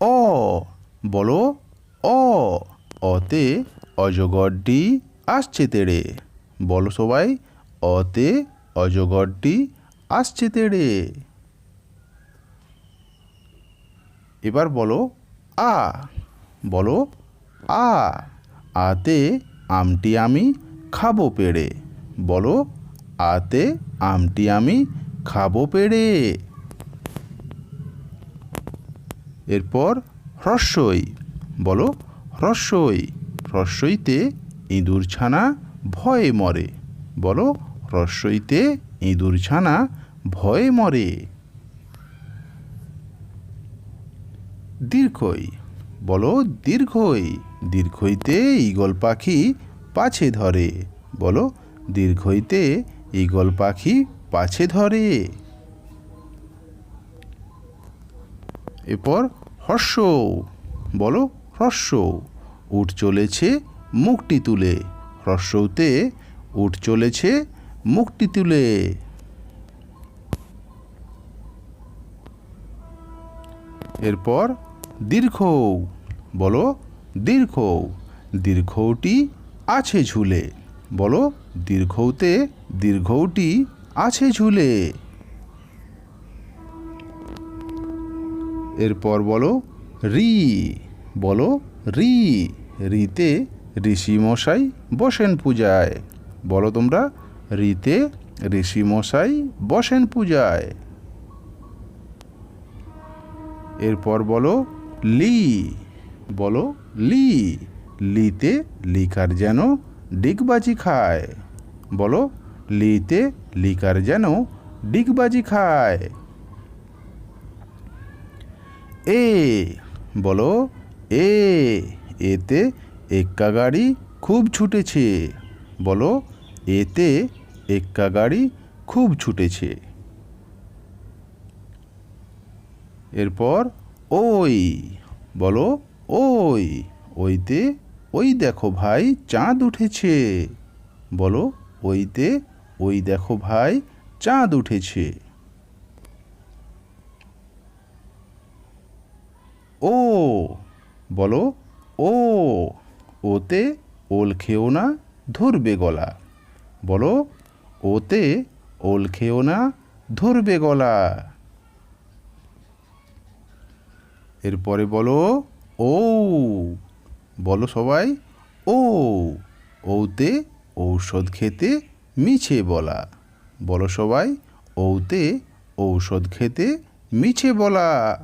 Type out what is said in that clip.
অ, বলো, অ, অতে অজগরটি আসছে তেড়ে। বলো সবাই, অতে অজগরটি আসছে তেড়ে। এবার বলো, আ বলো, আ, আতে আমটি আমি খাব পেড়ে। বলো, আতে আমটি আমি খাব পেড়ে। এরপর হ্রস্বই। বলো, হ্রস্বই। হ্রস্বইতে ইঁদুর ছানা, ভয়ে মরে। বলো, হ্রস্বইতে ইঁদুর ছানা, ভয়ে মরে। দীর্ঘই। বলো, দীর্ঘই। দীর্ঘইতে ঈগল পাখি পাছে ধরে। বলো, দীর্ঘইতে ঈগল পাখি পাছে ধরে। এরপর হর্ষ, বলো হর্ষ, উঠ চলেছে মুখটি তুলে। হ্রস্বতে উঠ চলেছে মুখটি তুলে। এরপর দীর্ঘ, বলো দীর্ঘ, দীর্ঘটি আছে ঝুলে। বলো দীর্ঘতে দীর্ঘটি আছে ঝুলে। এরপর বলো রি বলো রি, রিতে ঋষি মশাই বসেন পূজায়। বলো তোমরা রিতে ঋষি মশাই বসেন পূজায়। এরপর বলো লি বলো লি, লিতে লিকার যেন ডিগবাজি খায়। বলো লিতে লিকার যেন ডিগবাজি খায়। এ, বলো, এ, এতে এক্কা গাড়ি খুব ছুটেছে। বলো, এতে এক্কা গাড়ি খুব ছুটেছে। এরপর, ওই, বলো, ওই, ওইতে, ওই দেখো ভাই চাঁদ উঠেছে। বলো, ওইতে, ওই দেখো ভাই চাঁদ উঠেছে। ও, বলো, ও, ওতে ওল খেও না, ধরবে গলা। বলো, ওতে ওল খেও না, ধরবে গলা। এরপরে বলো, ও, বলো সবাই, ও, ওতে ঔষধ খেতে মিছে বলা। বলো সবাই, ওতে ঔষধ খেতে মিছে বলা।